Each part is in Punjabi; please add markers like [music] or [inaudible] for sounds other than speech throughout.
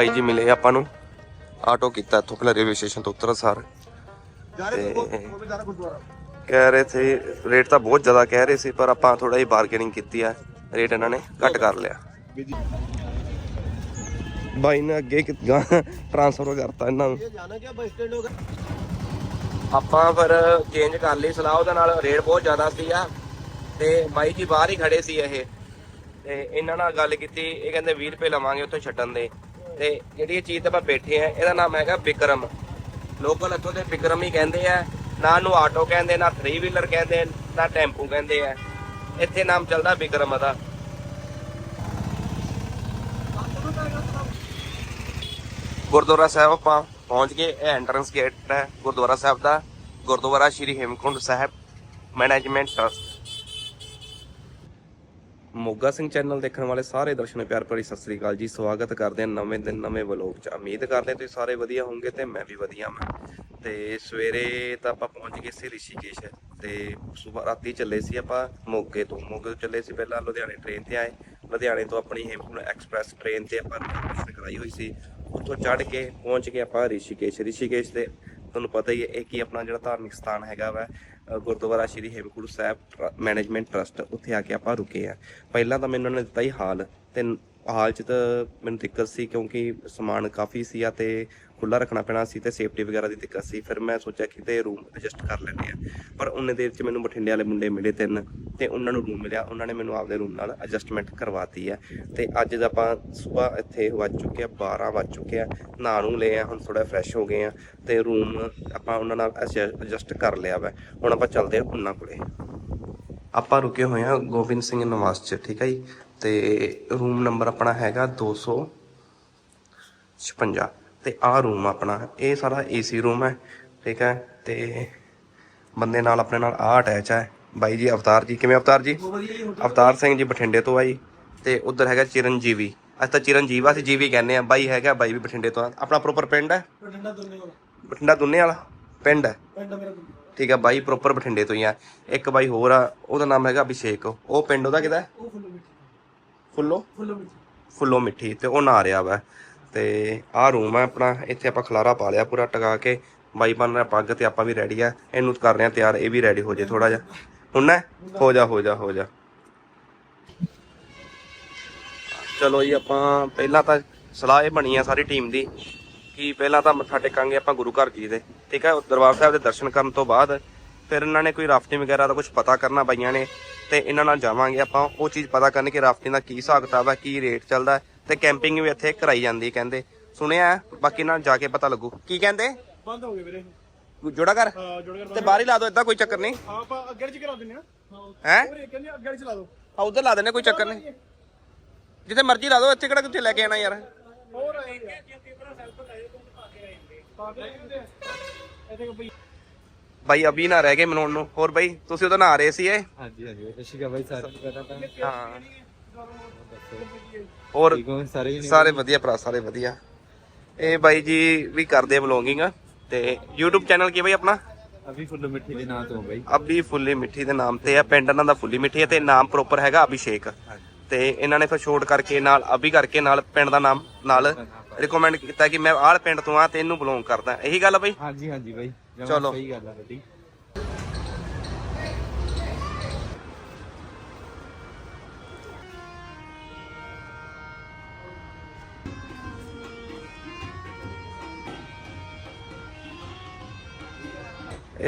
ਬਾਈ ਜੀ ਮਿਲੇ ਆਪਾਂ ਨੂੰ। ਆਟੋ ਕੀਤਾ ਇੱਥੋਂ ਪਹਿਲਾਂ ਰੇਲਵੇ ਸਟੇਸ਼ਨ ਤੋਂ ਉਤਰਾ ਸਾਰ ਕਹਿ ਰਹੇ ਸੀ ਰੇਟ ਤਾਂ ਬਹੁਤ ਜ਼ਿਆਦਾ ਕਹਿ ਰਹੇ ਸੀ ਪਰ ਆਪਾਂ ਥੋੜਾ ਜਿਹਾ ਬਾਰਗੇਨਿੰਗ ਕੀਤੀ ਆ। ਰੇਟ ਇਹਨਾਂ ਨੇ ਘੱਟ ਕਰ ਲਿਆ। ਬਾਈ ਨੇ ਅੱਗੇ ਟ੍ਰਾਂਸਫਰ ਕਰਤਾ ਇਹਨਾਂ ਨੂੰ। ਆਪਾਂ ਫਿਰ ਚੇਂਜ ਕਰ ਲਈ ਸਲਾਹ ਉਹਦੇ ਨਾਲ ਰੇਟ ਬਹੁਤ ਜ਼ਿਆਦਾ ਸੀ ਆ। ਤੇ ਬਾਈ ਜੀ ਬਾਹਰ ਹੀ ਖੜੇ ਸੀ ਇਹ। ਤੇ ਇਹਨਾਂ ਨਾਲ ਗੱਲ ਕੀਤੀ ਇਹ ਕਹਿੰਦੇ 20 ਰੁਪਏ ਲਵਾਂਗੇ ਉੱਥੋਂ ਛੱਡਣ ਦੇ। ਤੇ ਜਿਹੜੀ ਇਹ ਚੀਜ਼ ਤੇ ਆਪਾਂ ਬੈਠੇ ਆ ਇਹਦਾ ਨਾਮ ਹੈਗਾ ਵਿਕਰਮ। ਲੋਕਲ ਇੱਥੋਂ ਦੇ ਵਿਕਰਮ ਹੀ ਕਹਿੰਦੇ ਆ, ਨਾ ਨੂੰ ਆਟੋ ਕਹਿੰਦੇ, ਨਾ 3 ਵੀਲਰ ਕਹਿੰਦੇ, ਨਾ ਟੈਂਪੂ ਕਹਿੰਦੇ ਆ। ਇੱਥੇ ਨਾਮ ਚੱਲਦਾ ਵਿਕਰਮ ਦਾ। ਗੁਰਦੁਆਰਾ ਸਾਹਿਬ ਆਪਾਂ ਪਹੁੰਚ ਗਏ, ਇਹ ਐਂਟਰੈਂਸ ਗੇਟ ਹੈ ਗੁਰਦੁਆਰਾ ਸਾਹਿਬ ਦਾ। Gurdwara Shri Hemkund Sahib management trust Moga Singh channel ਦੇਖਣ ਵਾਲੇ ਸਾਰੇ ਦਰਸ਼ਕਾਂ ਪਿਆਰ ਭਰੀ ਸਤਿ ਸ੍ਰੀ ਅਕਾਲ ਜੀ। ਸਵਾਗਤ ਕਰਦੇ ਹਾਂ ਨਵੇਂ ਦਿਨ, ਨਵੇਂ ਵਲੋਗ 'ਚ। ਉਮੀਦ ਕਰਦੇ ਹਾਂ ਤੁਸੀਂ ਸਾਰੇ ਵਧੀਆ ਹੋਵੋਗੇ ਤੇ ਮੈਂ ਵੀ ਵਧੀਆ ਮੈਂ ਤੇ ਸਵੇਰੇ ਤਾਂ ਆਪਾਂ ਪਹੁੰਚ ਗਏ ਸੀ ਰਿਸ਼ੀਕੇਸ਼ ਤੇ ਸਵੇਰ ਰਾਤੀ ਚੱਲੇ ਸੀ ਆਪਾਂ ਮੋਗੇ ਤੋਂ। ਮੋਗੇ ਤੋਂ ਚੱਲੇ ਸੀ ਪਹਿਲਾਂ ਲੁਧਿਆਣੇ ਟ੍ਰੇਨ ਤੇ ਆਏ। ਲੁਧਿਆਣੇ ਤੋਂ ਆਪਣੀ ਹੇਮਕੁੰਟ ਐਕਸਪ੍ਰੈਸ ਟ੍ਰੇਨ ਤੇ ਆਪਾਂ ਦਰਸ਼ਨ ਕਰਾਈ ਹੋਈ ਸੀ। ਉੱਥੋਂ ਚੜ੍ਹ ਕੇ ਪਹੁੰਚ ਗਏ ਆਪਾਂ ਰਿਸ਼ੀਕੇਸ਼। ਰਿਸ਼ੀਕੇਸ਼ ਤੇ ਤੁਹਾਨੂੰ ਪਤਾ ਹੀ ਹੈ, ਇਹ ਕੀ ਆਪਣਾ ਜਿਹੜਾ ਧਾਰਮਿਕ ਸਥਾਨ ਹੈਗਾ ਵਾ। ਗੁਰਦੁਆਰਾ ਸ਼੍ਰੀ ਹੇਮਕੁੰਟ ਸਾਹਿਬ ਮੈਨੇਜਮੈਂਟ ਟਰਸਟ ਉੱਥੇ ਆ ਕੇ ਆਪਾਂ ਰੁਕੇ ਆ। ਪਹਿਲਾਂ ਤਾਂ ਮੈਨੂੰ ਉਹਨਾਂ ਨੇ ਦਿੱਤਾ ਹੀ ਹਾਲ ਤੇ ਹਾਲ 'ਚ ਤਾਂ ਮੈਨੂੰ ਦਿੱਕਤ ਸੀ ਕਿਉਂਕਿ ਸਮਾਨ ਕਾਫੀ ਸੀ ਆ ਤੇ ਖੁੱਲਾ ਰੱਖਣਾ ਪੈਣਾ ਸੀ ਤੇ ਸੇਫਟੀ ਵਗੈਰਾ ਦੀ ਦਿੱਕਤ ਸੀ, ਫਿਰ ਮੈਂ ਸੋਚਿਆ ਕਿ ਤੇ ਰੂਮ ਐਡਜਸਟ ਕਰ ਲੈਂਦੇ ਆ ਪਰ ਉਹਨੇ ਦੇਰ 'ਚ ਮੈਨੂੰ ਬਠਿੰਡੇ ਵਾਲੇ ਮੁੰਡੇ ਮਿਲੇ ਤਿੰਨ ਤੇ ਉਹਨਾਂ ਨੂੰ ਰੂਮ ਮਿਲਿਆ ਉਹਨਾਂ ਨੇ ਮੈਨੂੰ ਆਪਦੇ ਰੂਮ ਨਾਲ ਐਡਜਸਟਮੈਂਟ ਕਰਵਾਤੀ ਹੈ। ਤੇ ਅੱਜ ਦਾ ਆਪਾਂ ਸਵੇਰ ਇੱਥੇ ਵੱਜ ਚੁੱਕੇ ਆ 12 ਵੱਜ ਚੁੱਕੇ ਆ, ਨਹਾ ਨੂੰ ਲਏ ਆ, ਹੁਣ ਥੋੜਾ ਫਰੈਸ਼ ਹੋ ਗਏ ਆ ਤੇ ਰੂਮ ਆਪਾਂ ਉਹਨਾਂ ਨਾਲ ਐਡਜਸਟ ਕਰ ਲਿਆ ਵਾ। ਹੁਣ ਆਪਾਂ ਚੱਲਦੇ ਆ ਉਹਨਾਂ ਕੋਲੇ। ਆਪਾਂ ਰੁਕੇ ਹੋਏ ਆ ਗੋਬਿੰਦ ਸਿੰਘ ਨਿਵਾਸ ਚ, ਠੀਕ ਹੈ ਜੀ? ਤੇ ਰੂਮ ਨੰਬਰ ਆਪਣਾ ਹੈਗਾ 256 ਤੇ ਆਹ ਰੂਮ ਆਪਣਾ ਇਹ ਸਾਰਾ ਏਸੀ ਰੂਮ ਹੈ ਠੀਕ ਹੈ ਤੇ ਬੰਦੇ ਨਾਲ ਆਪਣੇ ਨਾਲ ਆ ਅਟੈਚ ਹੈ। ਬਾਈ ਜੀ ਅਵਤਾਰ ਜੀ ਕਿਵੇਂ ਅਵਤਾਰ ਜੀ? ਅਵਤਾਰ ਸਿੰਘ ਜੀ ਬਠਿੰਡੇ ਤੋਂ ਆ ਜੀ ਤੇ ਉਧਰ ਹੈਗਾ ਚਿਰਨਜੀਵੀ। ਅਸੀਂ ਤਾਂ ਚਿਰਨਜੀਵ ਆ ਅਸੀਂ ਜੀਵੀ ਕਹਿੰਦੇ ਆ। ਬਾਈ ਹੈਗਾ ਬਾਈ ਵੀ ਬਠਿੰਡੇ ਤੋਂ ਆਪਣਾ ਪ੍ਰੋਪਰ ਪਿੰਡ ਹੈ? ਬਠਿੰਡਾ ਦੁੰਨੇ ਕੋਲ ਬਠਿੰਡਾ ਦੁੰਨੇ ਵਾਲਾ? ਪਿੰਡ ਹੈ? ਪਿੰਡ ਮੇਰਾ ਦੁੰਨੇ ਠੀਕ ਆ ਬਾਈ ਪ੍ਰੋਪਰ ਬਠਿੰਡੇ ਤੋਂ ਹੀ ਆ। ਇੱਕ ਬਾਈ ਹੋਰ ਆ ਉਹਦਾ ਨਾਮ ਹੈਗਾ ਅਭਿਸ਼ੇਕ। ਉਹ ਪਿੰਡ ਉਹਦਾ ਹੈ? ਉਹ ਫੁੱਲੋ ਫੁੱਲੋ? ਫੁੱਲੋ ਮਿੱਠੀ ਤੇ ਉਹ ਨਾ ਰਿਹਾ ਵਾ। ਤੇ ਆਹ ਰੂਮ ਹੈ ਆਪਣਾ, ਇੱਥੇ ਆਪਾਂ ਖਲਾਰਾ ਪਾ ਲਿਆ ਪੂਰਾ ਟਗਾ ਕੇ, ਬਾਈ ਬਣ ਰਿਹਾ ਪੱਗ ਤੇ ਆਪਾਂ ਵੀ ਰੈਡੀ ਆ। ਇਹਨੂੰ ਕਰ ਰਹੇ ਆ ਤਿਆਰ, ਇਹ ਵੀ ਰੈਡੀ ਹੋ ਜੇ ਥੋੜਾ ਜਿਹਾ। ਹੁਣ ਨਾ, ਹੋ ਜਾ ਹੋ ਜਾ ਹੋ ਜਾ। ਚਲੋ ਜੀ, ਆਪਾਂ ਪਹਿਲਾਂ ਤਾਂ ਸਲਾਹ ਇਹ ਬਣੀ ਆ ਸਾਰੀ ਟੀਮ ਦੀ ਕਿ ਪਹਿਲਾਂ ਤਾਂ ਮੱਥਾ ਟੇਕਾਂਗੇ ਆਪਾਂ ਗੁਰੂ ਘਰ ਜੀ ਦੇ, ਠੀਕ ਹੈ ਦਰਬਾਰ ਸਾਹਿਬ ਦੇ ਦਰਸ਼ਨ ਕਰਨ ਤੋਂ ਬਾਅਦ ਫਿਰ ਇਹਨਾਂ ਨੇ ਕੋਈ ਰਾਫਟਿੰਗ ਵਗੈਰਾ ਦਾ ਕੁਝ ਪਤਾ ਕਰਨਾ ਬਾਈਆਂ ਨੇ ਤੇ ਇਹਨਾਂ ਨਾਲ ਜਾਵਾਂਗੇ ਆਪਾਂ। ਉਹ ਚੀਜ਼ ਪਤਾ ਕਰਨ ਕਿ ਰਾਫਟਿੰਗ ਦਾ ਕੀ ਹਿਸਾਬ ਕਿਤਾਬ ਹੈ ਕੀ ਰੇਟ ਚੱਲਦਾ ਤੇ ਕੈਂਪਿੰਗ ਵੀ ਇੱਥੇ ਕਰਾਈ ਜਾਂਦੀ ਹੈ ਕਹਿੰਦੇ। ਸੁਣਿਆ? ਬਾਕੀ ਨਾਲ ਜਾ ਕੇ ਪਤਾ ਲੱਗੂ। ਕੀ ਕਹਿੰਦੇ? ਬੰਦ ਹੋ ਗਏ ਵੀਰੇ। ਜੋੜਾ ਕਰ ਹਾਂ ਜੋੜ ਕਰ ਤੇ ਬਾਹਰ ਹੀ ਲਾ ਦੋ ਏਦਾਂ ਕੋਈ ਚੱਕਰ ਨਹੀਂ। ਹਾਂ ਆਪਾਂ ਅੱਗੇ ਚ ਕਰਾ ਦਿੰਨੇ ਆ ਹੈ? ਕਹਿੰਦੇ ਅੱਗੇ ਚਲਾ ਦੋ ਆ ਉਧਰ ਲਾ ਦਿੰਦੇ ਕੋਈ ਚੱਕਰ ਨਹੀਂ। ਜਿੱਥੇ ਮਰਜ਼ੀ ਲਾ ਦੋ ਇੱਥੇ ਕਿਹੜਾ ਕਿੱਥੇ ਲੈ ਕੇ ਆਣਾ ਯਾਰ। ਹੋਰ ਆਏਗਾ ਪਾ ਕੇ ਇੱਥੇ ਕੋ ਭਈ ਬਾਈ। ਅਭੀ ਨਾ ਰਹਿ ਗਏ ਮਨਾਉਣ ਨੂੰ। ਹੋਰ ਬਾਈ ਤੁਸੀਂ ਉਦੋਂ ਨਹਾ ਰਹੇ ਸੀ ਇਹ ਹਾਂਜੀ ਹਾਂਜੀ। ਸਤਿ ਸ਼੍ਰੀ ਅਕਾਲ ਬਾਈ ਸਾਰੇ ਨੂੰ। ਹਾਂ। ਹੋ ਸਾਰੇ ਵਧੀਆ? ਭਰਾ ਸਾਰੇ ਵਧੀਆ। ਇਹ ਬਾਈ ਜੀ ਵੀ ਕਰਦੇ ਵਲੋਗਿੰਗ ਤੇ YouTube ਚੈਨਲ ਕੀ ਬਾਈ ਆਪਣਾ? ਅਭੀ ਫੁੱਲ ਮਿੱਠੀ ਦੇ ਨਾਂ ਤੋਂ ਬਾਈ। ਅਭੀ ਫੁੱਲੀ ਮਿੱਠੀ ਦੇ ਨਾਮ ਤੇ ਆ ਪਿੰਡ ਇਹਨਾਂ ਦਾ ਫੁੱਲੀ ਮਿੱਠੀ ਹੈ ਤੇ ਨਾਮ ਪ੍ਰੋਪਰ ਹੈਗਾ ਅਭਿਸ਼ੇਕ। ਤੇ ਇਹਨਾਂ ਨੇ ਫਿਰ ਛੋਟ ਕਰਕੇ ਨਾਲ ਅਭੀ ਕਰਕੇ ਨਾਲ ਪਿੰਡ ਦਾ ਨਾਮ ਨਾਲ ਰਿਕਮੈਂਡ ਕੀਤਾ ਕਿ ਮੈਂ ਆਹ ਪਿੰਡ ਤੋਂ ਆ ਤੇ ਇਹਨੂੰ ਬਿਲੋਂਗ ਕਰਦਾ। ਇਹੀ ਗੱਲ ਬਾਈ? ਹਾਂਜੀ ਹਾਂਜੀ ਬਾਈ। ਚਲੋ। ਸਹੀ ਗੱਲ ਆ ਤੁਹਾਡੀ।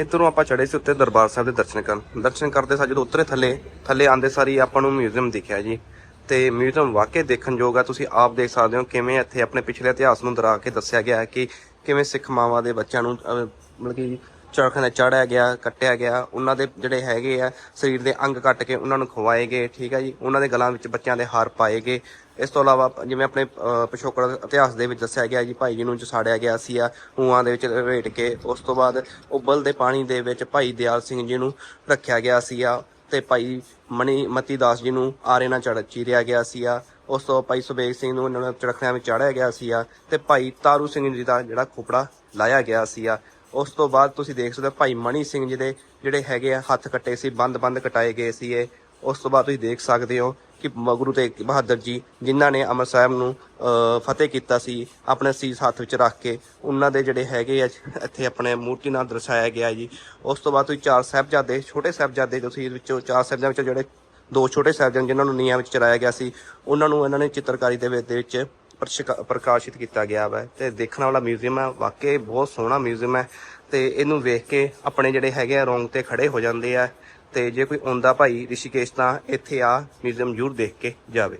ਇਧਰੋਂ ਆਪਾਂ ਚੜੇ ਸੀ ਉੱਤੇ ਦਰਬਾਰ ਸਾਹਿਬ ਦੇ ਦਰਸ਼ਨ ਕਰਨ। ਦਰਸ਼ਨ ਕਰਦੇ ਸਾਂ ਜਦੋਂ ਉਤਰੇ ਥੱਲੇ ਥੱਲੇ ਆਂਦੇ ਸਾਰੀ ਆਪਾਂ ਨੂੰ ਮਿਊਜ਼ੀਅਮ ਦਿਖਿਆ ਜੀ। ਤੇ ਮਿਊਜ਼ੀਅਮ ਵਾਕਈ ਦੇਖਣ ਯੋਗ ਆ, ਤੁਸੀਂ ਆਪ ਦੇਖ ਸਕਦੇ ਹੋ ਕਿਵੇਂ ਇੱਥੇ ਆਪਣੇ ਪਿਛਲੇ ਇਤਿਹਾਸ ਨੂੰ ਦਰਾ ਕੇ ਦੱਸਿਆ ਗਿਆ ਹੈ ਕਿ ਕਿਵੇਂ ਸਿੱਖ ਮਾਵਾਂ ਦੇ ਬੱਚਿਆਂ ਨੂੰ ਮਤਲਬ ਕਿ ਚਰਖਾਂ ਚੜਿਆ ਗਿਆ, ਕੱਟਿਆ ਗਿਆ। ਉਹਨਾਂ ਦੇ ਜਿਹੜੇ ਹੈਗੇ ਆ, ਸਰੀਰ ਦੇ ਅੰਗ ਕੱਟ ਕੇ ਉਹਨਾਂ ਨੂੰ ਖਵਾਏ ਗਏ, ਠੀਕ ਆ ਜੀ? ਉਹਨਾਂ ਦੇ ਗਲਾਂ ਵਿੱਚ ਬੱਚਿਆਂ ਦੇ ਹਾਰ ਪਾਏ ਗਏ। ਇਸ ਤੋਂ ਇਲਾਵਾ ਜਿਵੇਂ ਆਪਣੇ ਪਿਛੋਕੜ ਇਤਿਹਾਸ ਦੇ ਵਿੱਚ ਦੱਸਿਆ ਗਿਆ ਜੀ, ਭਾਈ ਜੀ ਨੂੰ ਸਾੜਿਆ ਗਿਆ ਸੀ ਆ ਖੂਹਾਂ ਦੇ ਵਿੱਚ ਰੇਟ ਕੇ। ਉਸ ਤੋਂ ਬਾਅਦ ਉਬਲਦੇ ਪਾਣੀ ਦੇ ਵਿੱਚ ਭਾਈ ਦਿਆਲ ਸਿੰਘ ਜੀ ਨੂੰ ਰੱਖਿਆ ਗਿਆ ਸੀ ਆ ਤੇ ਭਾਈ ਮਣੀ, ਮਤੀ ਦਾਸ ਜੀ ਨੂੰ ਆਰੇ ਨਾਲ ਚੜ, ਚੀਰਿਆ ਗਿਆ ਸੀ ਆ। ਉਸ ਤੋਂ ਭਾਈ ਸੁਬੇਗ ਸਿੰਘ ਨੂੰ ਇਹਨਾਂ ਨੂੰ ਚੜਖੜਿਆਂ ਵਿੱਚ ਚਾੜਿਆ ਗਿਆ ਸੀ ਆ ਤੇ ਭਾਈ ਤਾਰੂ ਸਿੰਘ ਜੀ ਦਾ ਜਿਹੜਾ ਖੋਪੜਾ ਲਾਇਆ ਗਿਆ ਸੀ ਆ। ਉਸ ਤੋਂ ਬਾਅਦ ਤੁਸੀਂ ਦੇਖ ਸਕਦੇ ਹੋ ਭਾਈ ਮਣੀ ਸਿੰਘ ਜੀ ਦੇ ਜਿਹੜੇ ਹੈਗੇ ਆ, ਹੱਥ ਕੱਟੇ ਸੀ ਬੰਦ-ਬੰਦ ਕਟਾਏ ਗਏ ਸੀ ਇਹ। ਉਸ ਤੋਂ ਬਾਅਦ ਤੁਸੀਂ ਦੇਖ ਸਕਦੇ ਹੋ ਕਿ ਗੁਰੂ ਤੇਗ ਬਹਾਦਰ ਜੀ ਜਿਨ੍ਹਾਂ ਨੇ ਅੰਮ੍ਰਿਤ ਸਾਹਿਬ ਨੂੰ ਫਤਿਹ ਕੀਤਾ ਸੀ, ਆਪਣੇ ਸੀਸ ਹੱਥ ਵਿੱਚ ਰੱਖ ਕੇ, ਉਹਨਾਂ ਦੇ ਜਿਹੜੇ ਹੈਗੇ ਆ, ਇੱਥੇ ਆਪਣੇ ਮੂਰਤੀ ਨਾਲ ਦਰਸਾਇਆ ਗਿਆ ਜੀ। ਉਸ ਤੋਂ ਬਾਅਦ ਤੁਸੀਂ ਚਾਰ ਸਾਹਿਬਜ਼ਾਦੇ, ਛੋਟੇ ਸਾਹਿਬਜ਼ਾਦੇ ਤੁਸੀਂ ਇਹਦੇ ਵਿੱਚੋਂ ਚਾਰ ਸਾਹਿਬਜ਼ਾਦਿਆਂ ਵਿੱਚੋਂ ਜਿਹੜੇ ਦੋ ਛੋਟੇ ਸਾਹਿਬਜ਼ਾਦੇ ਜਿਨ੍ਹਾਂ ਨੂੰ ਨੀਹਾਂ ਵਿੱਚ ਚਰਾਇਆ ਗਿਆ ਸੀ, ਉਹਨਾਂ ਨੂੰ ਇਹਨਾਂ ਨੇ ਚਿੱਤਰਕਾਰੀ ਦੇ ਵਿੱਚ ਪ੍ਰਕਾਸ਼ਿਤ ਕੀਤਾ ਗਿਆ ਵਾ ਤੇ ਦੇਖਣ ਵਾਲਾ ਮਿਊਜ਼ੀਅਮ ਹੈ। ਵਾਕਈ ਬਹੁਤ ਸੋਹਣਾ ਮਿਊਜ਼ੀਅਮ ਹੈ ਤੇ ਇਹਨੂੰ ਵੇਖ ਕੇ ਆਪਣੇ ਜਿਹੜੇ ਹੈਗੇ ਆ, ਰੋਂਗ ਤੇ ਖੜੇ ਹੋ ਜਾਂਦੇ ਆ ਤੇ ਜੇ ਕੋਈ ਆਉਂਦਾ ਭਾਈ ਰਿਸ਼ੀਕੇਸ਼ ਤਾਂ ਇੱਥੇ ਆ ਮਿਊਜ਼ੀਅਮ ਜ਼ਰੂਰ ਦੇਖ ਕੇ ਜਾਵੇ।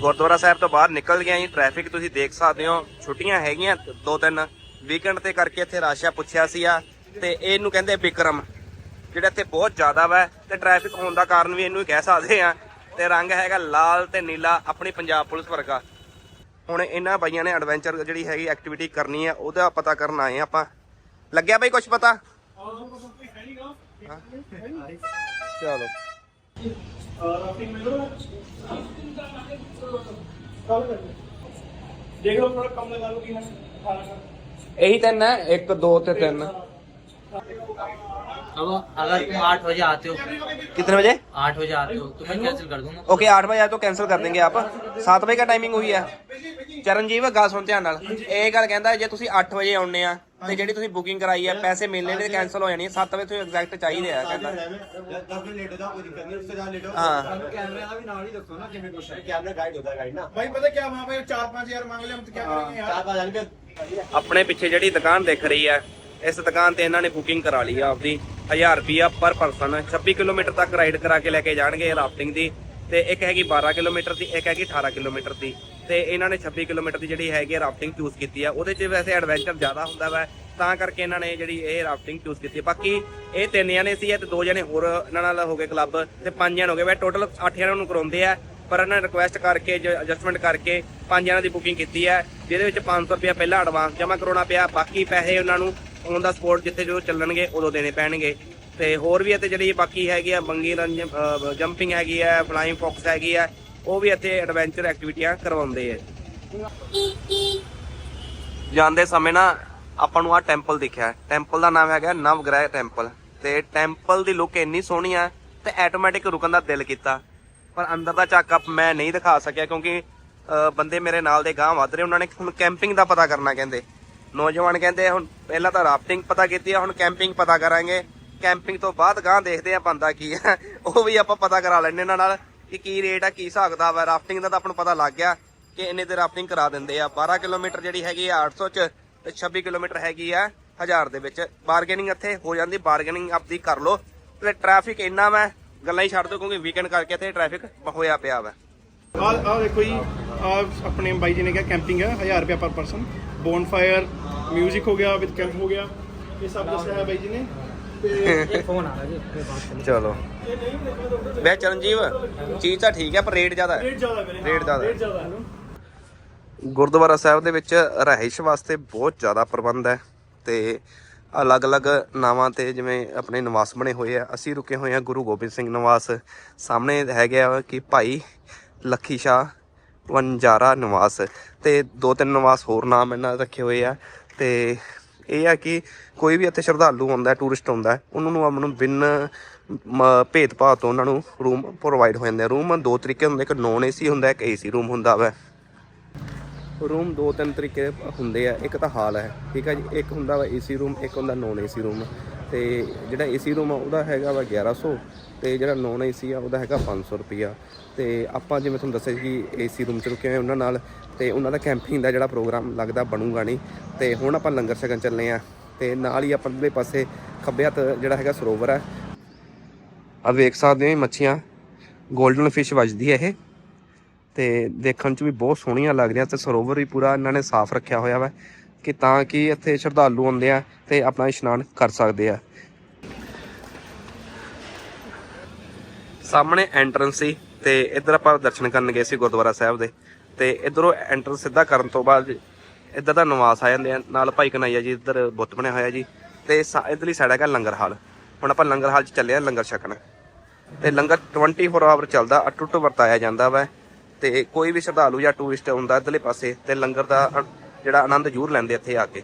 ਗੁਰਦੁਆਰਾ ਸਾਹਿਬ ਤੋਂ ਬਾਹਰ ਨਿਕਲ ਗਿਆ ਜੀ। ਟ੍ਰੈਫਿਕ ਤੁਸੀਂ ਦੇਖ ਸਕਦੇ ਹੋ। ਛੁੱਟੀਆਂ ਹੈਗੀਆਂ ਦੋ ਤਿੰਨ। ਵੀਕਐਂਡ ਤੇ ਕਰਕੇ ਇੱਥੇ ਰਾਸ਼ਾ ਪੁੱਛਿਆ ਸੀ ਆ ਤੇ ਇਹਨੂੰ ਕਹਿੰਦੇ ਵਿਕਰਮ, ਜਿਹੜਾ ਇੱਥੇ ਬਹੁਤ ਜ਼ਿਆਦਾ ਵਾ ਤੇ ਟ੍ਰੈਫਿਕ ਹੋਣ ਦਾ ਕਾਰਨ ਵੀ ਇਹਨੂੰ ਹੀ ਕਹਿ ਸਕਦੇ ਆ। ਤੇ ਰੰਗ ਹੈਗਾ ਲਾਲ ਤੇ ਨੀਲਾ, ਆਪਣੀ ਪੰਜਾਬ ਪੁਲਿਸ ਵਰਗਾ। ਹੁਣ ਇਹਨਾਂ ਬਾਈਆਂ ਨੇ ਐਡਵੈਂਚਰ ਜਿਹੜੀ ਹੈਗੀ ਐਕਟੀਵਿਟੀ ਕਰਨੀ ਹੈ ਉਹਦਾ ਪਤਾ ਕਰਨ ਆਏ ਆ ਆਪਾਂ। ਲੱਗਿਆ ਬਈ ਕੁਝ ਪਤਾ? ਚਲੋ। ਦੇਖ ਲਓ ਥੋੜਾ ਕੰਮ ਲਗਾ ਲਓ ਕੀ ਹੈ ਇਹੀ ਤਿੰਨ ਹੈ 1 2 ਤੇ 3 अब अगर तुम आठ बजे आते हो कितने बजे आठ बजे आते हो तो मैं कैंसिल कर दूंगा ओके आठ बजे आए तो कैंसिल कर देंगे आप 7 ਵਜੇ ਦਾ ਟਾਈਮਿੰਗ ਹੋਈ ਹੈ ਚਰਨਜੀਤ ਗੱਲ ਸੁਣ ਧਿਆਨ ਨਾਲ ਇਹ ਗੱਲ ਕਹਿੰਦਾ ਜੇ ਤੁਸੀਂ 8 ਵਜੇ ਆਉਣੇ ਆ ਤੇ ਜਿਹੜੀ ਤੁਸੀਂ ਬੁਕਿੰਗ ਕਰਾਈ ਹੈ ਪੈਸੇ ਮਿਲਣੇ ਨੇ ਕੈਂਸਲ ਹੋ ਜਾਣੀ 7 ਵਜੇ ਤੋਂ ਐਗਜ਼ੈਕਟ ਚਾਹੀਦੇ ਆ ਕਹਿੰਦਾ ਹਾਂ ਕੈਮਰੇ ਦਾ ਵੀ ਨਾਲ ਹੀ ਦੱਸੋ ਨਾ ਕਿਵੇਂ ਕੁਛ ਹੈ भाई पता क्या वहाँ पे चार पाँच हजार मांग ले हम तो क्या करेंगे यार ਆਪਣੇ ਪਿੱਛੇ ਜਿਹੜੀ ਦੁਕਾਨ ਦਿਖ ਰਹੀ ਹੈ ਇਸ ਦੁਕਾਨ ਤੇ ਇਹਨਾਂ ਨੇ ਬੁਕਿੰਗ ਕਰਾ ਲਈ ਆ ਆਪਦੀ 1000 ਰੁਪਿਆ ਪਰ ਪਰਸਨ 26 ਕਿਲੋਮੀਟਰ ਤੱਕ ਰਾਈਡ ਕਰਾ ਕੇ ਲੈ ਕੇ ਜਾਣਗੇ ਰਾਫਟਿੰਗ ਦੀ। ਤੇ ਇੱਕ ਹੈਗੀ 12 ਕਿਲੋਮੀਟਰ ਦੀ, ਇੱਕ ਹੈਗੀ 18 ਕਿਲੋਮੀਟਰ ਦੀ। ਤੇ ਇਹਨਾਂ ਨੇ 26 ਕਿਲੋਮੀਟਰ ਦੀ ਜਿਹੜੀ ਹੈਗੀ ਰਾਫਟਿੰਗ ਚੂਜ਼ ਕੀਤੀ ਆ। ਉਹਦੇ 'ਚ ਵੈਸੇ ਐਡਵੈਂਚਰ ਜ਼ਿਆਦਾ ਹੁੰਦਾ ਵਾ, ਤਾਂ ਕਰਕੇ ਇਹਨਾਂ ਨੇ ਜਿਹੜੀ ਇਹ ਰਾਫਟਿੰਗ ਚੂਜ਼ ਕੀਤੀ। ਬਾਕੀ ਇਹ ਤਿੰਨ ਜਣੇ ਸੀ ਤੇ ਦੋ ਜਣੇ ਹੋਰ ਇਹਨਾਂ ਨਾਲ ਹੋ ਗਏ ਕਲੱਬ ਤੇ ਪੰਜ ਜਣੇ ਹੋ ਗਏ। ਵੇ ਟੋਟਲ 8 ਜਣਿਆਂ ਨੂੰ ਕਰਾਉਂਦੇ ਆ, ਪਰ ਇਹਨਾਂ ਨੇ ਰਿਕੁਐਸਟ ਕਰਕੇ ਐਡਜਸਟਮੈਂਟ ਕਰਕੇ ਪੰਜ ਜਣਾਂ ਦੀ ਬੁਕਿੰਗ ਕੀਤੀ ਹੈ ਜਿਹਦੇ ਵਿੱਚ 500 ਰੁਪਏ ਪਹਿਲਾਂ ਐਡਵਾਂਸ ਜਮ੍ਹਾਂ ਕਰਾਉਣਾ ਪਿਆ। ਬਾਕੀ ਪੈਸੇ ਉਹਨਾਂ ਨੂੰ ਔਨ ਦਾ ਸਪੋਟ ਜਿੱਥੇ ਜੋ ਚੱਲਣਗੇ ਉਦੋਂ ਦੇਣੇ ਪੈਣਗੇ। ਤੇ ਹੋਰ ਵੀ ਇੱਥੇ ਜਿਹੜੀ ਬਾਕੀ ਹੈਗੀ ਆ ਬੰਗੀ ਜੰਪਿੰਗ ਹੈਗੀ ਆ ਫਲਾਈਂਗ ਫੌਕਸ ਹੈਗੀ ਆ ਉਹ ਵੀ ਇੱਥੇ ਐਡਵੈਂਚਰ ਐਕਟੀਵਿਟੀਆਂ ਕਰਵਾਉਂਦੇ ਆ। ਜਾਂਦੇ ਸਮੇਂ ਨਾ ਆਪਾਂ ਨੂੰ ਆ ਟੈਂਪਲ ਦਿਖਿਆ। ਟੈਂਪਲ ਦਾ ਨਾਮ ਹੈਗਾ ਨਵਗ੍ਰਹਿ ਟੈਂਪਲ ਤੇ ਟੈਂਪਲ ਦੀ ਲੁੱਕ ਇੰਨੀ ਸੋਹਣੀ ਆ ਤੇ ਆਟੋਮੈਟਿਕ ਰੁਕਣ ਦਾ ਦਿਲ ਕੀਤਾ। ਪਰ ਅੰਦਰ ਦਾ ਚੱਕਅਪ ਮੈਂ ਨਹੀਂ ਦਿਖਾ ਸਕਿਆ ਕਿਉਂਕਿ ਅ, ਬੰਦੇ ਮੇਰੇ ਨਾਲ ਦੇ ਗਾਂਹ ਵੱਧ ਰਹੇ ਉਹਨਾਂ ਨੇ ਹੁਣ ਕੈਂਪਿੰਗ ਦਾ ਪਤਾ ਕਰਨਾ ਕਹਿੰਦੇ। ਨੌਜਵਾਨ ਕਹਿੰਦੇ ਹੁਣ ਪਹਿਲਾਂ ਤਾਂ ਰਾਫਟਿੰਗ ਪਤਾ ਕੀਤੀ ਆ, ਹੁਣ ਕੈਂਪਿੰਗ ਪਤਾ ਕਰਾਂਗੇ। ਕੈਂਪਿੰਗ ਤੋਂ ਬਾਅਦ ਗਾਂਹ ਦੇਖਦੇ ਆ ਬੰਦਾ ਕੀ ਆ। ਉਹ ਵੀ ਆਪਾਂ ਪਤਾ ਕਰਾ ਲੈਣੇ ਇਹਨਾਂ ਨਾਲ ਕਿ ਕੀ ਰੇਟ ਆ, ਕੀ ਹਿਸਾਬ ਕਿਤਾਬ ਆ। ਰਾਫਟਿੰਗ ਦਾ ਤਾਂ ਆਪਾਂ ਨੂੰ ਪਤਾ ਲੱਗ ਗਿਆ ਕਿ ਇੰਨੇ ਤੇ ਰਾਫਟਿੰਗ ਕਰਾ ਦਿੰਦੇ ਆ। 12 ਕਿਲੋਮੀਟਰ ਜਿਹੜੀ ਹੈਗੀ ਆ 800 ਚ ਤੇ 26 ਕਿਲੋਮੀਟਰ ਹੈਗੀ ਆ 1000 ਦੇ ਵਿੱਚ। ਬਾਰਗੇਨਿੰਗ ਇੱਥੇ ਹੋ ਜਾਂਦੀ ਬਾਰਗੇਨਿੰਗ ਆਪਦੀ ਕਰ ਲਓ। ਤੇ ਟ੍ਰੈਫਿਕ ਇੰਨਾ ਵਾ, ਗੱਲਾਂ ਹੀ ਛੱਡ ਦਿਓ, ਕਿਉਂਕਿ ਵੀਕਐਂਡ ਕਰਕੇ ਇੱਥੇ ਟ੍ਰੈਫਿਕ ਹੋਇਆ ਪਿਆ ਵਾ। ਆ ਆ ਦੇਖੋ ਜੀ ਆ ਆਪਣੇ ਬਾਈ ਜੀ ਨੇ ਕਿਹਾ ਕੈਂਪਿੰਗ ਹੈ 1000 ਰੁਪਏ ਪਰ ਪਰਸਨ ਬੋਨਫਾਇਰ 뮤직 ਹੋ ਗਿਆ ਵਿਦ ਕੈਂਪ ਹੋ ਗਿਆ। ਇਹ ਸਭ ਦੱਸਿਆ ਹੈ ਬਾਈ ਜੀ ਨੇ। ਫੋਨ ਆ ਰਿਹਾ ਜੀ ਬਾਤ ਕਰੋ ਚਲੋ। ਵੈ ਚਰਨਜੀਵ ਚੀਜ਼ ਤਾਂ ਠੀਕ ਹੈ ਪਰ ਰੇਟ ਜ਼ਿਆਦਾ ਹੈ। ਰੇਟ ਜ਼ਿਆਦਾ ਵੀਰੇ ਗੁਰਦੁਆਰਾ ਸਾਹਿਬ ਦੇ ਵਿੱਚ ਰਹਿائش ਵਾਸਤੇ ਬਹੁਤ ਜ਼ਿਆਦਾ ਪ੍ਰਬੰਧ ਹੈ ਤੇ ਅਲੱਗ-ਅਲੱਗ ਨਾਵਾਂ ਤੇ ਜਿਵੇਂ ਆਪਣੇ ਨਿਵਾਸ ਬਣੇ ਹੋਏ ਆ ਅਸੀਂ ਰੁਕੇ ਹੋਏ ਆ ਗੁਰੂ ਗੋਬਿੰਦ ਸਿੰਘ ਨਿਵਾਸ। ਸਾਹਮਣੇ ਹੈਗੇ ਆ ਕਿ ਭਾਈ ਲੱਖੀ ਸ਼ਾਹ ਵਣਜਾਰਾ ਨਿਵਾਸ ਤੇ ਦੋ ਤਿੰਨ ਨਿਵਾਸ ਹੋਰ ਨਾਮ ਇਹਨਾਂ ਰੱਖੇ ਹੋਏ ਆ। ਤੇ ਇਹ ਆ ਕਿ ਕੋਈ ਵੀ ਇੱਥੇ ਸ਼ਰਧਾਲੂ ਆਉਂਦਾ ਟੂਰਿਸਟ ਆਉਂਦਾ, ਉਹਨਾਂ ਨੂੰ ਆਪਾਂ ਨੂੰ ਬਿਨ, ਮ- ਭੇਦਭਾਵ ਤੋਂ ਉਹਨਾਂ ਨੂੰ ਰੂਮ ਪ੍ਰੋਵਾਈਡ ਹੋ ਜਾਂਦੇ ਆ। ਰੂਮ ਦੋ ਤਰੀਕੇ ਹੁੰਦੇ, ਇੱਕ ਨੋਨ ਏਸੀ ਹੁੰਦਾ, ਇੱਕ ਏਸੀ ਰੂਮ ਹੁੰਦਾ ਵਾ। ਰੂਮ ਦੋ ਤਿੰਨ ਤਰੀਕੇ ਹੁੰਦੇ ਆ, ਇੱਕ ਤਾਂ ਹਾਲ ਹੈ, ਠੀਕ ਹੈ ਜੀ, ਇੱਕ ਹੁੰਦਾ ਵਾ ਏਸੀ ਰੂਮ ਇੱਕ ਹੁੰਦਾ ਨੋਨ ਏਸੀ ਰੂਮ ਤੇ ਜਿਹੜਾ ਏਸੀ ਰੂਮ ਆ, ਉਹਦਾ ਹੈਗਾ ਵਾ 1100 ਤੇ ਜਿਹੜਾ ਨੋਨ ਏਸੀ ਆ, ਉਹਦਾ ਹੈਗਾ 500 ਰੁਪਿਆ ਤੇ ਆਪਾਂ ਜਿਵੇਂ ਤੁਹਾਨੂੰ ਦੱਸਿਆ ਸੀ ਕਿ ਏਸੀ ਰੂਮ ਚ ਰੁਕੇ ਹੋਏ ਉਹਨਾਂ ਨਾਲ, ਤੇ ਉਹਨਾਂ ਦਾ ਕੈਂਪਿੰਗ ਦਾ ਜਿਹੜਾ ਪ੍ਰੋਗਰਾਮ ਲੱਗਦਾ ਬਣੂਗਾ ਨਹੀਂ। ਤੇ ਹੁਣ ਆਪਾਂ ਲੰਗਰ ਛਕਣ ਚੱਲੇ ਆ, ਤੇ ਨਾਲ ਹੀ ਆਪਾਂ ਦੇ ਪਾਸੇ ਖੱਬੇ ਹੱਥ ਜਿਹੜਾ ਹੈਗਾ ਸਰੋਵਰ ਹੈ ਆ ਵੇਖ ਸਕਦੇ ਹੋ ਇਹ ਮੱਛੀਆਂ 골ਡਨ ਫਿਸ਼ ਵੱਜਦੀ ਹੈ ਇਹ। ਤੇ ਦੇਖਣ 'ਚ ਵੀ ਬਹੁਤ ਸੋਹਣੀਆਂ ਲੱਗ ਰਹੀਆਂ ਤੇ ਸਰੋਵਰ ਵੀ ਪੂਰਾ ਇਹਨਾਂ ਨੇ ਸਾਫ਼ ਰੱਖਿਆ ਹੋਇਆ ਵਾ। ਕਿ ਤਾਂ ਕਿ ਇੱਥੇ ਸ਼ਰਧਾਲੂ ਆਉਂਦੇ ਆ ਤੇ ਆਪਣਾ ਇਸ਼ਨਾਨ ਕਰ ਸਕਦੇ ਆ। ਸਾਹਮਣੇ ਐਂਟਰੈਂਸ ਸੀ ਤੇ ਇੱਧਰ ਆਪਾਂ ਦਰਸ਼ਨ ਕਰਨ ਗਏ ਸੀ ਗੁਰਦੁਆਰਾ ਸਾਹਿਬ ਦੇ ਤੇ ਇੱਧਰੋਂ ਐਂਟਰ ਸਿੱਧਾ ਕਰਨ ਤੋਂ ਬਾਅਦ ਇੱਧਰ ਦਾ ਨਿਵਾਸ ਆ ਜਾਂਦੇ ਆ। ਨਾਲ ਭਾਈ ਕਨਈਆ ਜੀ ਇੱਧਰ ਬੁੱਤ ਬਣਿਆ ਹੋਇਆ ਜੀ ਤੇ ਸਾ- ਇੱਧਰਲੀ ਸਾਈਡ ਹੈਗਾ ਲੰਗਰ ਹਾਲ। ਹੁਣ ਆਪਾਂ ਲੰਗਰ ਹਾਲ 'ਚ ਚੱਲੇ ਆ ਲੰਗਰ ਛਕਣ। ਤੇ ਲੰਗਰ 24 ਆਵਰ ਚੱਲਦਾ ਅਟੁੱਟ ਵਰਤਾਇਆ ਜਾਂਦਾ ਵਾ। ਤੇ ਕੋਈ ਵੀ ਸ਼ਰਧਾਲੂ ਜਾਂ ਟੂਰਿਸਟ ਆਉਂਦਾ ਇੱਧਰਲੇ ਪਾਸੇ ਤੇ ਲੰਗਰ ਦਾ ਜਿਹੜਾ ਆਨੰਦ ਜ਼ਰੂਰ ਲੈਂਦੇ ਇੱਥੇ ਆ ਕੇ।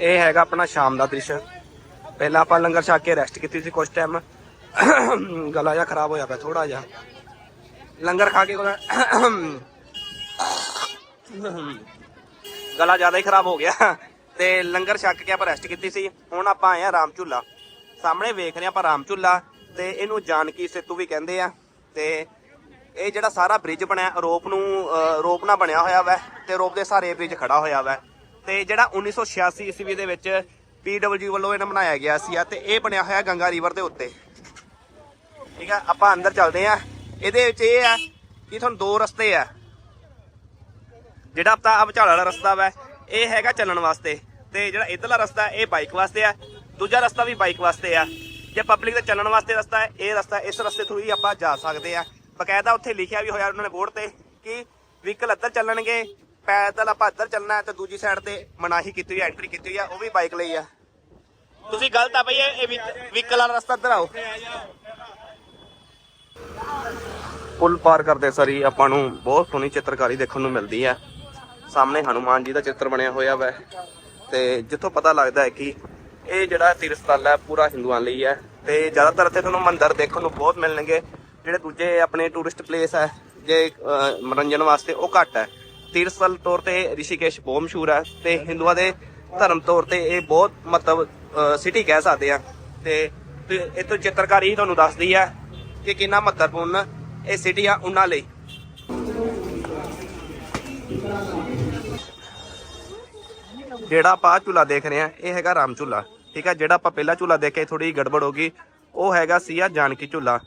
ਇਹ ਹੈਗਾ ਆਪਣਾ ਸ਼ਾਮ ਦਾ ਦ੍ਰਿਸ਼। ਪਹਿਲਾਂ ਆਪਾਂ ਲੰਗਰ ਛਕ ਕੇ ਰੈਸਟ ਕੀਤੀ ਸੀ ਕੁਝ ਟਾਈਮ ਗਲਾ ਜਿਹਾ ਖਰਾਬ ਹੋਇਆ ਪਿਆ ਥੋੜਾ ਜਿਹਾ। ਲੰਗਰ ਖਾ ਕੇ ਗਲਾ ਜ਼ਿਆਦਾ ਹੀ ਖਰਾਬ ਹੋ ਗਿਆ। ਤੇ ਲੰਗਰ ਛਕ ਕੇ ਆਪਾਂ ਰੈਸਟ ਕੀਤੀ ਸੀ। ਹੁਣ ਆਪਾਂ ਆਏ ਆ ਰਾਮ ਝੂਲਾ। ਸਾਹਮਣੇ ਵੇਖ ਰਹੇ ਆਪਾਂ ਰਾਮ ਝੂਲਾ। ਤੇ ਇਹਨੂੰ ਜਾਨਕੀ ਸੇਤੂ ਵੀ ਕਹਿੰਦੇ ਆ। ਤੇ ਇਹ ਜਿਹੜਾ ਸਾਰਾ ਬ੍ਰਿਜ ਬਣਿਆ, ਰੋਪ ਨੂੰ ਰੋਪ ਨਾਲ ਬਣਿਆ ਹੋਇਆ ਵੈ ਤੇ ਰੋਪ ਦੇ ਸਾਰੇ ਬ੍ਰਿਜ ਖੜਾ ਹੋਇਆ ਵੈ। ਤੇ ਜਿਹੜਾ 1986 ਈਸਵੀ ਦੇ ਵਿੱਚ ਪੀਡਬਲਯੂ ਵੱਲੋਂ ਇਹਨਾਂ ਬਣਾਇਆ ਗਿਆ ਸੀ ਆ ਤੇ ਇਹ ਬਣਿਆ ਹੋਇਆ ਗੰਗਾ ਰਿਵਰ ਦੇ ਉੱਤੇ। ਠੀਕ ਆ, ਆਪਾਂ ਅੰਦਰ ਚੱਲਦੇ ਆ। ਇਹਦੇ ਵਿੱਚ ਇਹ ਆ ਕਿ ਤੁਹਾਨੂੰ ਦੋ ਰਸਤੇ ਆ। ਜਿਹੜਾ ਆਪਣਾ ਆ ਵਿਚਾਲ ਵਾਲਾ ਰਸਤਾ ਵੈ, ਇਹ ਹੈਗਾ ਚੱਲਣ ਵਾਸਤੇ। ਤੇ ਜਿਹੜਾ ਇਧਰਲਾ ਰਸਤਾ, ਇਹ ਬਾਈਕ ਵਾਸਤੇ ਆ। ਦੂਜਾ ਰਸਤਾ ਵੀ ਬਾਈਕ ਵਾਸਤੇ ਆ। ਜੇ ਪਬਲਿਕ ਦੇ ਚੱਲਣ ਵਾਸਤੇ ਰਸਤਾ ਹੈ, ਇਹ ਰਸਤਾ ਇਸ ਰਸਤੇ ਥਰੂ ਹੀ ਆਪਾਂ ਜਾ ਸਕਦੇ ਆ। ਬਕਾਇਦਾ ਉੱਥੇ ਲਿਖਿਆ ਵੀ ਹੋਇਆ ਉਹਨਾਂ ਨੇ ਬੋਰਡ ਤੇ ਕਿ ਵਹੀਕਲ ਇੱਧਰ ਚੱਲਣਗੇ, ਪੈਦਲ ਆਪਾਂ ਇੱਧਰ ਚੱਲਣਾ ਤੇ ਦੂਜੀ ਸਾਈਡ ਤੇ ਮਨਾਹੀ ਕੀਤੀ ਹੋਈ ਐਂਟਰੀ ਕੀਤੀ ਹੋਈ ਆ, ਉਹ ਵੀ ਬਾਈਕ ਲਈ ਆ। ਤੁਸੀਂ ਗਲਤ ਆ ਬਈ, ਇਹ ਵਹੀਕਲ ਵਾਲਾ ਰਸਤਾ ਇੱਧਰ ਆਓ। ਪੁਲ ਪਾਰ ਕਰਦੇ ਸਾਰੀ ਆਪਾਂ ਨੂੰ ਬਹੁਤ ਸੋਹਣੀ ਚਿੱਤਰਕਾਰੀ ਦੇਖਣ ਨੂੰ ਮਿਲਦੀ ਹੈ ਸਾਹਮਣੇ ਹਨੂਮਾਨ ਜੀ ਦਾ ਚਿੱਤਰ ਬਣਿਆ ਹੋਇਆ ਵੈ, ਤੇ ਜਿੱਥੋਂ ਪਤਾ ਲੱਗਦਾ ਹੈ ਕਿ ਇਹ ਜਿਹੜਾ ਤੀਰਥ ਸਥਲ ਹੈ, ਪੂਰਾ ਹਿੰਦੂਆਂ ਲਈ ਹੈ, ਤੇ ਜ਼ਿਆਦਾਤਰ ਇੱਥੇ ਤੁਹਾਨੂੰ ਮੰਦਿਰ ਦੇਖਣ ਨੂੰ ਬਹੁਤ ਮਿਲਣਗੇ। ਜਿਹੜੇ ਦੂਜੇ ਆਪਣੇ ਟੂਰਿਸਟ ਪਲੇਸ ਹੈ ਜੇ ਮਨੋਰੰਜਨ ਵਾਸਤੇ ਉਹ ਘੱਟ ਹੈ ਤੀਰਥਲ ਤੌਰ ਤੇ ਰਿਸ਼ੀਕੇਸ਼ ਬਹੁਤ ਮਸ਼ਹੂਰ ਹੈ ਤੇ ਹਿੰਦੂਆਂ ਦੇ ਧਰਮ ਤੌਰ ਤੇ ਇਹ ਬਹੁਤ ਮਤਲਬ ਸਿਟੀ ਕਹਿ ਸਕਦੇ ਆ। ਤੇ ਇਹ ਤੋਂ ਚਿੱਤਰਕਾਰੀ ਤੁਹਾਨੂੰ ਦੱਸਦੀ ਹੈ ਕਿ ਕਿੰਨਾ ਮਹੱਤਵਪੂਰਨ ਇਹ ਸਿਟੀ ਆ ਉਹਨਾਂ ਲਈ। ਜਿਹੜਾ ਆਪਾਂ ਝੂਲਾ ਦੇਖ ਰਹੇ ਆ, ਇਹ ਹੈਗਾ ਰਾਮ ਝੂਲਾ। ਠੀਕ ਆ, ਜਿਹੜਾ ਆਪਾਂ ਪਹਿਲਾ ਝੂਲਾ ਦੇਖਿਆ ਥੋੜੀ ਗੜਬੜ ਹੋ ਗਈ, ਉਹ ਹੈਗਾ ਸੀ ਆ ਜਾਨਕੀ ਝੂਲਾ।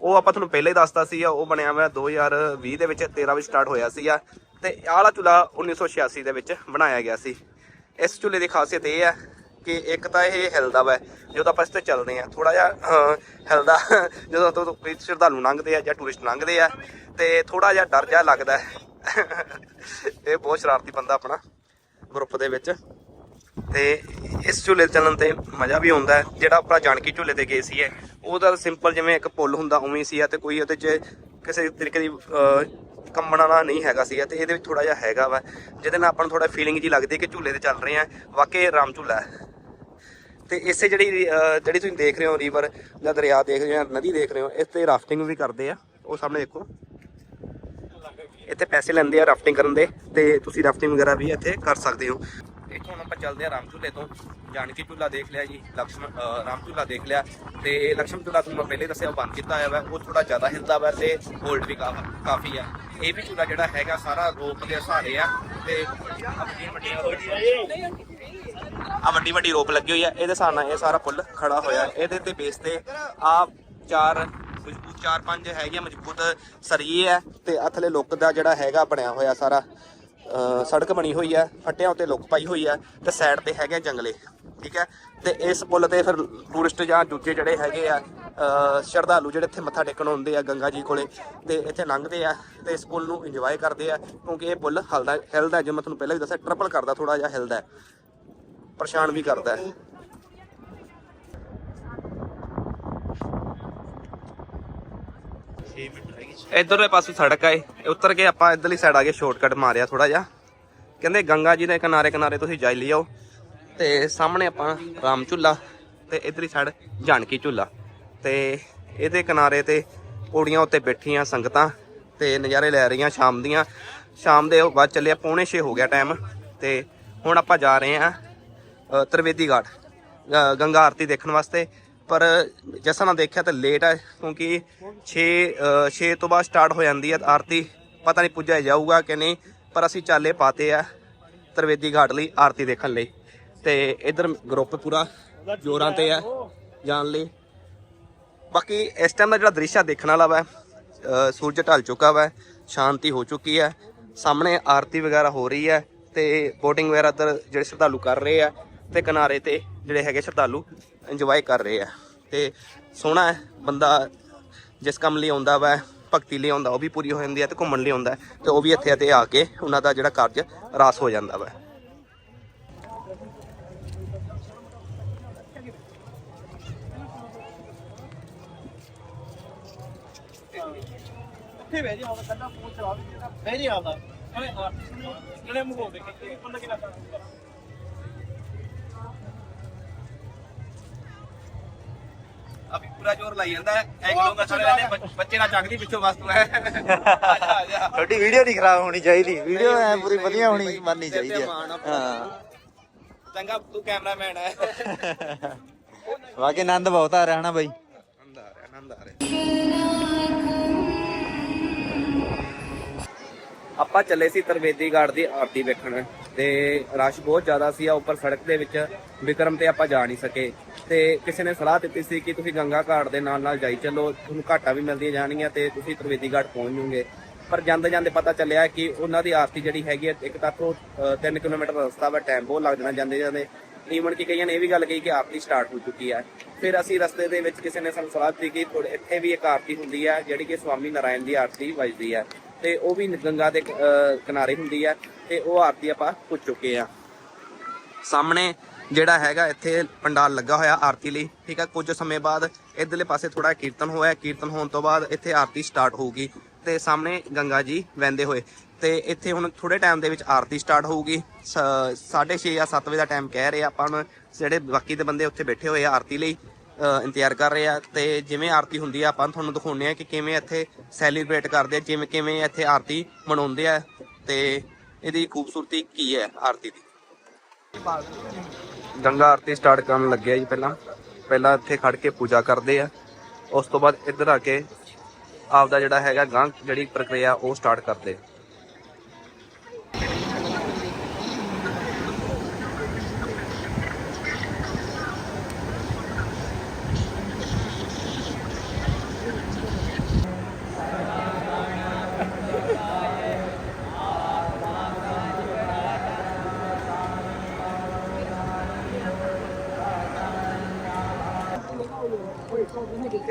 ਉਹ ਆਪਾਂ ਤੁਹਾਨੂੰ ਪਹਿਲਾਂ ਹੀ ਦੱਸਤਾ ਸੀ ਉਹ ਬਣਿਆ ਹੋਇਆ 2020 ਦੇ ਵਿੱਚ 13 ਵਿੱਚ ਸਟਾਰਟ ਹੋਇਆ ਸੀਗਾ ਆ ਤੇ ਆਹ ਵਾਲਾ ਝੂਲਾ 1986 ਦੇ ਵਿੱਚ ਬਣਾਇਆ ਗਿਆ ਸੀ। ਇਸ ਝੂਲੇ ਦੀ ਖਾਸੀਅਤ ਇਹ ਹੈ ਕਿ ਇੱਕ ਤਾਂ ਇਹ ਹਿਲਦਾ ਵਾ ਜਦੋਂ ਆਪਾਂ ਇਸ ਤੇ ਚੱਲਦੇ ਆ ਥੋੜਾ ਜਿਹਾ ਅਹ, ਹਿਲਦਾ ਜਦੋਂ ਤੋਂ ਕੋਈ ਸ਼ਰਧਾਲੂ ਲੰਘਦੇ ਆ ਜਾਂ ਟੂਰਿਸਟ ਲੰਘਦੇ ਆ ਤੇ ਥੋੜਾ ਜਿਹਾ ਡਰ ਜਿਹਾ ਲੱਗਦਾ। ਇਹ ਬਹੁਤ ਸ਼ਰਾਰਤੀ ਬੰਦਾ ਆਪਣਾ ਗਰੁੱਪ ਦੇ ਵਿੱਚ। ਤੇ ਇਸ ਝੂਲੇ ਤੇ ਚੱਲਣ ਤੇ ਮਜ਼ਾ ਵੀ ਆਉਂਦਾ ਹੈ। ਜਿਹੜਾ ਆਪਣਾ ਜਾਨਕੀ ਝੂਲੇ ਤੇ ਗਏ ਸੀ ਉਹਦਾ ਸਿੰਪਲ ਜਿਵੇਂ ਇੱਕ ਪੁੱਲ ਹੁੰਦਾ ਉਵੇਂ ਸੀ ਆ ਤੇ ਕੋਈ ਉਹਦੇ 'ਚ ਕਿਸੇ ਤਰੀਕੇ ਦੀ ਅਹ, ਕੰਬਣ ਵਾਲਾ ਨਹੀਂ ਹੈਗਾ ਸੀਗਾ ਤੇ ਇਹਦੇ ਵਿੱਚ ਥੋੜਾ ਜਿਹਾ ਹੈਗਾ ਵਾ ਜਿਹਦੇ ਨਾਲ ਆਪਾਂ ਨੂੰ ਥੋੜਾ ਫੀਲਿੰਗ ਜੀ ਲੱਗਦੀ ਕਿ ਝੂਲੇ ਤੇ ਚੱਲ ਰਹੇ ਆ ਵਾਕਈ ਰਾਮ ਝੂਲਾ ਹੈ। ਤੇ ਇਸੇ ਜਿਹੜੀ ਜਿਹੜੀ ਤੁਸੀਂ ਦੇਖ ਰਹੇ ਹੋ ਰੀਵਰ ਜਾਂ ਦਰਿਆ ਦੇਖ ਰਹੇ ਹੋ ਜਾਂ ਨਦੀ ਦੇਖ ਰਹੇ ਹੋ ਇਸ ਤੇ ਰਾਫਟਿੰਗ ਵੀ ਕਰਦੇ ਆ। ਉਹ ਸਾਹਮਣੇ ਦੇਖੋ। ਇੱਥੇ ਪੈਸੇ ਲੈਂਦੇ ਆ ਰਾਫਟਿੰਗ ਕਰਨ ਦੇ ਤੇ ਤੁਸੀਂ ਰਾਫਟਿੰਗ ਵਗੈਰਾ ਵੀ ਇੱਥੇ ਕਰ ਸਕਦੇ ਹੋ। ਇੱਥੋਂ ਹੁਣ ਆਪਾਂ ਚੱਲਦੇ ਆ ਰਾਮ ਝੂਲੇ ਤੋਂ। ਜਾਨਕੀ ਝੂਲਾ ਦੇਖ ਲਿਆ ਜੀ ਲਕਸ਼ਮਣ ਰਾਮ ਝੂਲਾ ਦੇਖ ਲਿਆ। ਤੇ ਲਕਸ਼ਮਣ ਝੂਲਾ ਤੁਹਾਨੂੰ ਮੈਂ ਪਹਿਲੇ ਦੱਸਿਆ ਬੰਦ ਕੀਤਾ ਹੋਇਆ ਵਾ। ਉਹ ਥੋੜਾ ਜ਼ਿਆਦਾ ਹਿਲਦਾ ਵਾ ਤੇ ਹੋਲਡ ਵੀ ਕਾ- ਕਾਫੀ ਆ। ਇਹ ਵੀ ਝੂਲਾ ਜਿਹੜਾ ਹੈਗਾ, ਸਾਰਾ ਰੋਪ ਦੇ ਸਹਾਰੇ ਆ। ਤੇ ਆਹ ਵੱਡੀਆਂ ਵੱਡੀਆਂ ਆ ਵੱਡੀ ਵੱਡੀ ਰੋਪ ਲੱਗੀ ਹੋਈ ਆ। ਇਹਦੇ ਹਿਸਾਬ ਨਾਲ ਇਹ ਸਾਰਾ ਪੁੱਲ ਖੜਾ ਹੋਇਆ। ਇਹਦੇ ਤੇ ਬੇਸ ਤੇ ਆ ਚਾਰ ਮਜ਼ਬੂਤ, ਚਾਰ ਪੰਜ ਹੈਗੀਆਂ ਮਜ਼ਬੂਤ ਸਰੀਏ ਆ। ਤੇ ਅਥਲੇ ਲੁੱਕ ਦਾ ਜਿਹੜਾ ਹੈਗਾ ਬਣਿਆ ਹੋਇਆ ਸਾਰਾ। ਸੜਕ ਬਣੀ ਹੋਈ ਹੈ, ਫੱਟਿਆਂ ਉੱਤੇ ਲੁੱਕ ਪਾਈ ਹੋਈ ਹੈ ਤੇ ਸਾਈਡ ਤੇ ਹੈਗੇ ਜੰਗਲੇ, ਠੀਕ ਹੈ? ਤੇ ਇਸ ਪੁੱਲ ਤੇ ਫਿਰ ਟੂਰਿਸਟ ਜਾਂ ਦੂਜੇ ਜਿਹੜੇ ਹੈਗੇ ਆ ਸ਼ਰਧਾਲੂ ਜਿਹੜੇ ਇੱਥੇ ਮੱਥਾ ਟੇਕਣ ਆਉਂਦੇ ਆ ਗੰਗਾ ਜੀ ਕੋਲੇ, ਤੇ ਇੱਥੇ ਲੰਘਦੇ ਆ ਤੇ ਇਸ ਪੁੱਲ ਨੂੰ ਇੰਜੋਏ ਕਰਦੇ ਆ, ਕਿਉਂਕਿ ਇਹ ਪੁੱਲ ਹਲਦਾ ਹਿਲਦਾ ਜਿਵੇਂ ਤੁਹਾਨੂੰ ਪਹਿਲਾਂ ਵੀ ਦੱਸਿਆ ਟਰਪਲ ਕਰਦਾ ਥੋੜਾ ਜਿਹਾ ਹਿਲਦਾ ਪਰੇਸ਼ਾਨ ਵੀ ਕਰਦਾ ਇਧਰਲੇ ਪਾਸੇ ਸੜਕ ਆਏ। ਉੱਤਰ ਕੇ ਆਪਾਂ ਇਧਰਲੀ ਸਾਈਡ ਆ ਗਏ ਸ਼ਾਰਟਕਟ ਮਾਰਿਆ ਥੋੜਾ ਜਿਹਾ। ਕਹਿੰਦੇ ਗੰਗਾ ਜੀ ਦੇ ਕਿਨਾਰੇ ਕਿਨਾਰੇ ਤੁਸੀਂ ਜਾਈ ਲਿਓ ਤੇ ਸਾਹਮਣੇ ਆਪਾਂ ਰਾਮ ਝੁੱਲਾ ਤੇ ਇਧਰਲੀ ਸਾਈਡ ਜਾਨਕੀ ਝੁੱਲਾ। ਤੇ ਇਹਦੇ ਕਿਨਾਰੇ ਤੇ ਪੌੜੀਆਂ ਉੱਤੇ ਬੈਠੀਆਂ ਸੰਗਤਾਂ ਤੇ ਨਜ਼ਾਰੇ ਲੈ ਰਹੀਆਂ ਸ਼ਾਮ ਦੀਆਂ। ਸ਼ਾਮ ਦੇ ਉਹ ਬਾਅਦ ਚੱਲਿਆ ਪੌਣੇ 6 ਹੋ ਗਿਆ ਟਾਈਮ ਤੇ ਹੁਣ ਆਪਾਂ ਜਾ ਰਹੇ ਆ ਤ੍ਰਿਵੇਦੀ ਘਾਟ ਅ, ਗੰਗਾ ਆਰਤੀ ਦੇਖਣ ਵਾਸਤੇ। ਪਰ ਜੈਸਾ ਨਾ ਦੇਖਿਆ ਤਾਂ ਲੇਟ ਹੈ ਕਿਉਂਕਿ 6 6 ਤੋਂ ਬਾਅਦ ਸਟਾਰਟ ਹੋ ਜਾਂਦੀ ਹੈ ਆਰਤੀ ਪਤਾ ਨਹੀਂ ਪੁੱਜਿਆ ਜਾਊਗਾ ਕਿ ਨਹੀਂ, ਪਰ ਅਸੀਂ ਚਾਲੇ ਪਾਤੇ ਆ ਤਰਵੇਦੀ ਘਾਟ ਲਈ ਆਰਤੀ ਦੇਖਣ ਲਈ। ਤੇ ਇਧਰ ਗਰੁੱਪ ਪੂਰਾ ਜੋਰਾਂ ਤੇ ਆ ਜਾਣ ਲਈ। ਬਾਕੀ ਇਸ ਟਾਈਮ ਦਾ ਜਿਹੜਾ ਦ੍ਰਿਸ਼ ਆ ਦੇਖਣ ਵਾਲਾ ਵਾ ਸੂਰਜ ਢਲ ਚੁੱਕਾ ਵਾ, ਸ਼ਾਂਤੀ ਹੋ ਚੁੱਕੀ ਹੈ ਸਾਹਮਣੇ ਆਰਤੀ ਵਗੈਰਾ ਹੋ ਰਹੀ ਹੈ ਤੇ ਬੋਟਿੰਗ ਵਗੈਰਾ ਇੱਧਰ ਜਿਹੜੇ ਸ਼ਰਧਾਲੂ ਕਰ ਰਹੇ ਆ ਤੇ ਕਿਨਾਰੇ ਤੇ ਜਿਹੜੇ ਹੈਗੇ ਸ਼ਰਧਾਲੂ ਇੰਜੋਏ ਕਰ ਰਹੇ ਆ। ਤੇ ਸੋਹਣਾ ਹੈ, ਬੰਦਾ ਜਿਸ ਕੰਮ ਲਈ ਆਉਂਦਾ ਵਾ, ਭਗਤੀ ਲਈ ਆਉਂਦਾ, ਉਹ ਵੀ ਪੂਰੀ ਹੋ ਜਾਂਦੀ ਹੈ ਤੇ ਘੁੰਮਣ ਲਈ ਆਉਂਦਾ ਹੈ, ਤੇ ਉਹ ਵੀ ਇੱਥੇ ਤੇ ਆ ਕੇ ਉਹਨਾਂ ਦਾ ਜਿਹੜਾ ਕਾਰਜ ਰਾਸ ਹੋ ਜਾਂਦਾ ਵਾ। ਇੱਥੇ ਬਹਿ ਜਾ ਹੁਣ ਕੱਲਾ ਫੋਨ ਚਲਾ ਵੀ ਦੇਣਾ ਬਹਿ ਜਾ ਆਪਦਾ। ਅਰੇ ਆਰਟਿਸਟ ਨੂੰ ਜਿਹੜੇ ਮੂੰਹ ਹੋਵੇ ਕਿ ਬੰਦਾ ਪੂਰਾ ਜ਼ੋਰ ਲਾਈ ਜਾਂਦਾ ਹੈ। ਐਂਗਲੋਂ ਦਾ ਸਾਰੇ ਨੇ ਬੱਚ- ਨਾਲ ਚੱਕਦੀ ਪਿੱਛੋਂ ਵਸਤੂ ਹੈ। ਤੁਹਾਡੀ ਵੀਡੀਓ ਨਹੀਂ ਖਰਾਬ ਹੋਣੀ ਚਾਹੀਦੀ। ਵੀਡੀਓ ਐ ਪੂਰੀ ਵਧੀਆ ਹੋਣੀ ਮੰਨਣੀ ਚਾਹੀਦੀ ਹੈ। ਹਾਂ। ਚੰਗਾ ਤੂੰ ਕੈਮਰਾਮੈਨ ਹੈ। [laughs] ਵਾਕੇ ਆਨੰਦ ਬਹੁਤ ਆ ਰਿਹਾ ਨਾ ਬਾਈ। ਆਨੰਦ ਆ ਰਿਹਾ ਆਨੰਦ ਆ ਰਿਹਾ। ਆਪਾਂ ਚੱਲੇ ਸੀ ਤਰਵੇਦੀ ਗਾਰਡ ਦੀ ਆਰਤੀ ਵੇਖਣ ਤੇ ਰਸ਼ ਬਹੁਤ ਜ਼ਿਆਦਾ ਸੀ ਆ ਉੱਪਰ ਸੜਕ ਦੇ ਵਿੱਚ ਵਿਕਰਮ ਤੇ ਆਪਾਂ ਜਾ ਨਹੀਂ ਸਕੇ। ਤੇ ਕਿਸੇ ਨੇ ਸਲਾਹ ਦਿੱਤੀ ਸੀ ਕਿ ਤੁਸੀਂ ਗੰਗਾ ਘਾਟ ਦੇ ਨਾਲ ਨਾਲ ਜਾਈ ਚੱਲੋ ਤੁਹਾਨੂੰ ਘਾਟਾਂ ਵੀ ਮਿਲਦੀਆਂ ਜਾਣਗੀਆਂ ਤੇ ਤੁਸੀਂ ਤਰਵੇਦੀ ਘਾਟ ਪਹੁੰਚ ਜੂਗੇ। ਪਰ ਜਾਂਦੇ ਜਾਂਦੇ ਪਤਾ ਚੱਲਿਆ ਕਿ ਉਹਨਾਂ ਦੀ ਆਰਤੀ ਜਿਹੜੀ ਹੈਗੀ ਹੈ ਇੱਕ ਤਾਂ ਤੋਂ 3 ਕਿਲੋਮੀਟਰ ਰਸਤਾ ਵਾ ਟਾਈਮ ਬਹੁਤ ਲੱਗ ਜਾਣਾ ਜਾਂਦੇ ਜਾਂਦੇ ਈਵਨ ਕਿ ਕਈਆਂ ਨੇ ਇਹ ਵੀ ਗੱਲ ਕਹੀ ਕਿ ਆਰਤੀ ਸਟਾਰਟ ਹੋ ਚੁੱਕੀ ਹੈ। ਫਿਰ ਅਸੀਂ ਰਸਤੇ ਦੇ ਵਿੱਚ ਕਿਸੇ ਨੇ ਸਾਨੂੰ ਸਲਾਹ ਦਿੱਤੀ ਕਿ ਇੱਥੇ ਵੀ ਇੱਕ ਆਰਤੀ ਹੁੰਦੀ ਹੈ ਜਿਹੜੀ ਕਿ ਸਵਾਮੀ ਨਾਰਾਇਣ ਦੀ ਆਰਤੀ ਵੱਜਦੀ ਹੈ। ਤੇ ਉਹ ਵੀ ਗੰਗਾ ਦੇ ਅਹ, ਕਿਨਾਰੇ ਹੁੰਦੀ ਹੈ ਤੇ ਉਹ ਆਰਤੀ ਆਪਾਂ ਪੁੱਜ ਚੁੱਕੇ ਆ ਸਾਹਮਣੇ ਜਿਹੜਾ ਹੈਗਾ ਇੱਥੇ ਪੰਡਾਲ ਲੱਗਾ ਹੋਇਆ ਆਰਤੀ ਲਈ। ਠੀਕ ਹੈ ਕੁਝ ਸਮੇਂ ਬਾਅਦ ਇਧਰਲੇ ਪਾਸੇ ਥੋੜਾ ਕੀਰਤਨ ਹੋਇਆ ਕੀਰਤਨ ਹੋਣ ਤੋਂ ਬਾਅਦ ਇੱਥੇ ਆਰਤੀ ਸਟਾਰਟ ਹੋਊਗੀ ਤੇ ਸਾਹਮਣੇ ਗੰਗਾ ਜੀ ਵਹਿੰਦੇ ਹੋਏ। ਤੇ ਇੱਥੇ ਹੁਣ ਥੋੜੇ ਟਾਈਮ ਦੇ ਵਿੱਚ ਆਰਤੀ ਸਟਾਰਟ ਹੋਊਗੀ। 6:30 ਜਾਂ 7 ਵਜੇ ਦਾ ਟਾਈਮ ਕਹਿ ਰਹੇ ਆ ਆਪਾਂ ਹੁਣ ਜਿਹੜੇ ਬਾਕੀ ਦੇ ਬੰਦੇ ਉੱਥੇ ਬੈਠੇ ਹੋਏ ਆ ਆਰਤੀ ਲਈ ਇੰਤਜ਼ਾਰ ਕਰ ਰਹੇ ਆ। ਤੇ ਜਿਵੇਂ ਆਰਤੀ ਹੁੰਦੀ ਆ, ਆਪਾਂ ਤੁਹਾਨੂੰ ਦਿਖਾਉਂਦੇ ਆ ਕਿ ਕਿਵੇਂ ਇੱਥੇ ਸੈਲੀਬ੍ਰੇਟ ਕਰਦੇ ਆ, ਜਿਵੇਂ ਕਿਵੇਂ ਇੱਥੇ ਆਰਤੀ ਮਨਾਉਂਦੇ ਆ। ਤੇ ਇਹਦੀ ਖੂਬਸੂਰਤੀ ਕੀ ਹੈ ਆਰਤੀ ਦੀ? ਗੰਗਾ ਆਰਤੀ ਸਟਾਰਟ ਕਰਨ ਲੱਗਿਆ ਜੀ ਪਹਿਲਾਂ। ਪਹਿਲਾਂ ਇੱਥੇ ਖੜ ਕੇ ਪੂਜਾ ਕਰਦੇ ਆ। ਉਸ ਤੋਂ ਬਾਅਦ ਇੱਧਰ ਆ ਕੇ ਆਪਦਾ ਜਿਹੜਾ ਹੈਗਾ ਗਾਂ ਜਿਹੜੀ ਪ੍ਰਕਿਰਿਆ ਉਹ ਸਟਾਰਟ ਕਰਦੇ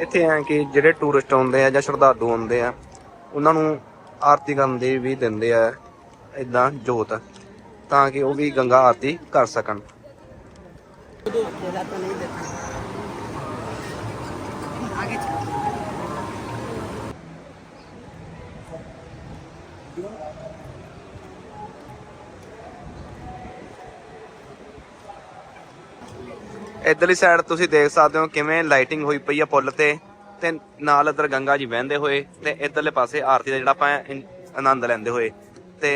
ਇੱਥੇ ਐ ਕਿ ਜਿਹੜੇ ਟੂਰਿਸਟ ਆਉਂਦੇ ਆ ਜਾਂ ਸ਼ਰਧਾਲੂ ਆਉਂਦੇ ਆ, ਉਹਨਾਂ ਨੂੰ ਆਰਤੀ ਕਰਨ ਦੀ ਵੀ ਦਿੰਦੇ ਆ ਇਦਾਂ ਜੋਤ, ਤਾਂ ਕਿ ਉਹ ਵੀ ਗੰਗਾ ਆਰਤੀ ਕਰ ਸਕਣ। ਇਧਰਲੀ ਸਾਈਡ ਤੁਸੀਂ ਦੇਖ ਸਕਦੇ ਹੋ ਕਿਵੇਂ ਲਾਈਟਿੰਗ ਹੋਈ ਪਈ ਆ ਪੁੱਲ ਤੇ। ਤੇ ਨਾਲ ਇਧਰ ਗੰਗਾ ਜੀ ਵਹਿੰਦੇ ਹੋਏ ਤੇ ਇਧਰਲੇ ਪਾਸੇ ਆਰਤੀ ਦਾ ਜਿਹੜਾ ਆਪਾਂ ਆਨੰਦ ਲੈਂਦੇ ਹੋਏ। ਤੇ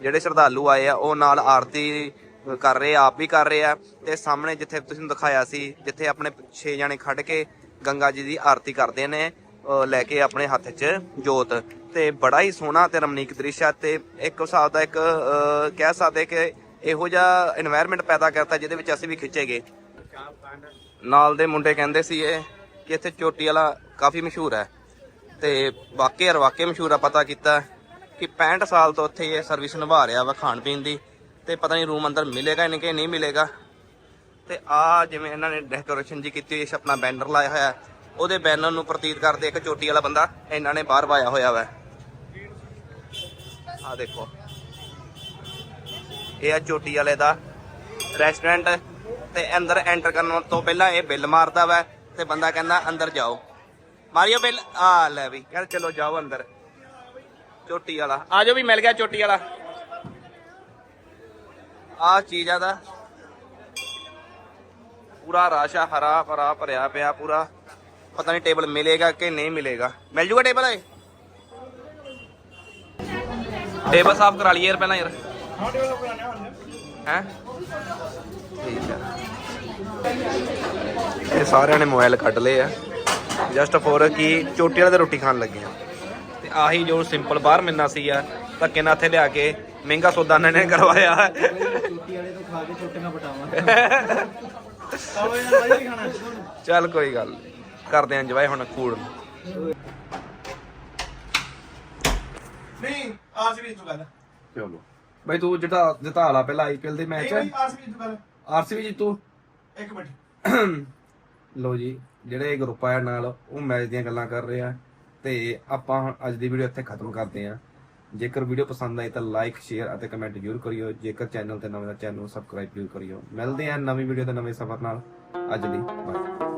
ਜਿਹੜੇ ਸ਼ਰਧਾਲੂ ਆਏ ਆ, ਉਹ ਨਾਲ ਆਰਤੀ ਕਰ ਰਹੇ ਆਪ ਵੀ ਕਰ ਰਹੇ ਆ। ਤੇ ਸਾਹਮਣੇ ਜਿੱਥੇ ਤੁਸੀਂ ਦਿਖਾਇਆ ਸੀ, ਜਿੱਥੇ ਆਪਣੇ ਛੇ ਜਣੇ ਖੜ ਕੇ ਗੰਗਾ ਜੀ ਦੀ ਆਰਤੀ ਕਰਦੇ ਨੇ ਲੈ ਕੇ ਆਪਣੇ ਹੱਥ 'ਚ ਜੋਤ। ਤੇ ਬੜਾ ਹੀ ਸੋਹਣਾ ਤੇ ਰਮਣੀਕ ਦ੍ਰਿਸ਼ ਆ ਤੇ ਇੱਕ ਹਿਸਾਬ ਦਾ ਇੱਕ ਕਹਿ ਸਕਦੇ ਕਿ ਇਹੋ ਜਿਹਾ এনवायरमेंट ਪੈਦਾ ਕਰਤਾ, ਜਿਹਦੇ ਵਿੱਚ ਅਸੀਂ ਵੀ ਖਿੱਚੇ ਗਏ। ਨਾਲ ਦੇ ਮੁੰਡੇ ਕਹਿੰਦੇ ਸੀ ਇਹ ਕਿ ਇੱਥੇ ਚੋਟੀ ਵਾਲਾ ਕਾਫੀ ਮਸ਼ਹੂਰ ਹੈ ਤੇ ਵਾਕਈ ਯਾਰ ਵਾਕਈ ਮਸ਼ਹੂਰ ਆ, ਪਤਾ ਕੀਤਾ ਕਿ 65 ਸਾਲ ਤੋਂ ਉੱਥੇ ਇਹ ਸਰਵਿਸ ਨਿਭਾ ਰਿਹਾ ਵਾ ਖਾਣ ਪੀਣ ਦੀ ਤੇ ਪਤਾ ਨਹੀਂ ਰੂਮ ਅੰਦਰ ਮਿਲੇਗਾ ਨਹੀਂ ਕਿ ਨਹੀਂ ਮਿਲੇਗਾ। ਤੇ ਆ ਜਿਵੇਂ ਇਹਨਾਂ ਨੇ ਡੈਕੋਰੇਸ਼ਨ ਜੀ ਕੀਤੀ ਹੋਈ ਹੈ ਆਪਣਾ ਬੈਨਰ ਲਾਇਆ ਹੋਇਆ ਉਹਦੇ ਬੈਨਰ ਨੂੰ ਪ੍ਰਤੀਤ ਕਰਦੇ ਇੱਕ ਚੋਟੀ ਵਾਲਾ ਬੰਦਾ, ਇਹਨਾਂ ਨੇ ਬਾਹਰ ਵਾਇਆ ਹੋਇਆ ਵਾ। ਆ ਦੇਖੋ। ਇਹ ਆ ਚੋਟੀ ਵਾਲੇ ਦਾ ਰੈਸਟੋਰੈਂਟ ਤੇ ਅੰਦਰ ਐਂਟਰ ਕਰਨ ਤੋਂ ਪਹਿਲਾਂ ਇਹ ਬਿੱਲ ਮਾਰਦਾ ਵਾ ਤੇ ਬੰਦਾ ਕਹਿੰਦਾ ਅੰਦਰ ਜਾਓ। ਮਾਰੀਓ ਬਿੱਲ। ਆ ਲੈ ਵੀ, ਯਾਰ ਚਲੋ ਜਾਓ ਅੰਦਰ। ਚੋਟੀ ਵਾਲਾ। ਆ ਜਾਓ ਵੀ, ਮਿਲ ਗਿਆ ਚੋਟੀ ਵਾਲਾ। ਆ ਚੀਜ਼ ਆ ਦਾ। ਪੂਰਾ ਰਾਸ਼ਾ ਹਰਾ ਭਰਾ ਭਰਿਆ ਪਿਆ ਪੂਰਾ। ਪਤਾ ਨਹੀਂ ਟੇਬਲ ਮਿਲੇਗਾ ਕਿ ਨਹੀਂ ਮਿਲੇਗਾ। ਮਿਲ ਜੂਗਾ ਟੇਬਲ ਇਹ ਟੇਬਲ ਸਾਫ਼ ਕਰਾ ਲਈਏ ਯਾਰ ਪਹਿਲਾਂ ਯਾਰ। ਹੈ? ਠੀਕ ਹੈ ਇਹ ਸਾਰਿਆਂ ਨੇ ਮੋਬਾਈਲ ਕੱਢ ਲਏ ਆ। ਜਸਟ ਫੋਰ ਕਿ ਚੋਟੀ ਵਾਲੇ ਦੇ ਰੋਟੀ ਖਾਣ ਲੱਗੇ ਆ ਤੇ ਆਹੀ ਜੋ ਸਿੰਪਲ ਬਾਹਰ ਮਿਲਣਾ ਸੀ ਆ ਧੱਕੇ ਨਾਲ ਇੱਥੇ ਲਿਆ ਕੇ ਮਹਿੰਗਾ ਸੌਦਾ ਇਹਨਾਂ ਨੇ ਕਰਵਾਇਆ। ਚੋਟੀ ਵਾਲੇ ਤੋਂ ਖਾ ਕੇ ਚੱਲ ਕੋਈ ਗੱਲ। ਕਰਦੇ ਆਂ ਇੰਜੋਏ ਹੁਣ ਫੂਡ ਨਹੀਂ ਆਰਸੀਬੀ ਤੋਂ ਗੱਲ। ਚਲੋ। ਬਾਈ ਤੂੰ ਜਿਤਾ ਜਿਤਾ ਲਾ ਪਹਿਲਾਂ ਆਈਪੀਐਲ ਦੇ ਮੈਚ ਨਹੀਂ ਆਰਸੀਬੀ ਤੋਂ ਗੱਲ। ਆਰਸੀਬੀ ਜਿੱਤੂ? ਇੱਕ ਮਿੰਟ। ਲੋ ਜੀ ਜਿਹੜੇ ਗਰੁੱਪ ਆਇਆ ਨਾਲ ਉਹ ਮੈਚ ਦੀਆਂ ਗੱਲਾਂ ਕਰ ਰਹੇ ਆ ਤੇ ਆਪਾਂ ਹੁਣ ਅੱਜ ਦੀ ਵੀਡੀਓ ਇੱਥੇ ਖਤਮ ਕਰਦੇ ਆ। ਜੇਕਰ ਵੀਡੀਓ ਪਸੰਦ ਆਈ ਤਾਂ ਲਾਈਕ ਸ਼ੇਅਰ ਅਤੇ ਕਮੈਂਟ ਜ਼ਰੂਰ ਕਰਿਓ। ਜੇਕਰ ਚੈਨਲ ਤੇ ਨਵਾਂ ਚੈਨਲ ਨੂੰ ਸਬਸਕ੍ਰਾਈਬ ਜ਼ਰੂਰ ਕਰਿਓ। ਮਿਲਦੇ ਆ ਨਵੀਂ ਵੀਡੀਓ ਤੇ ਨਵੇਂ ਸਫ਼ਰ ਨਾਲ। ਅੱਜ ਲਈ ਬਾਏ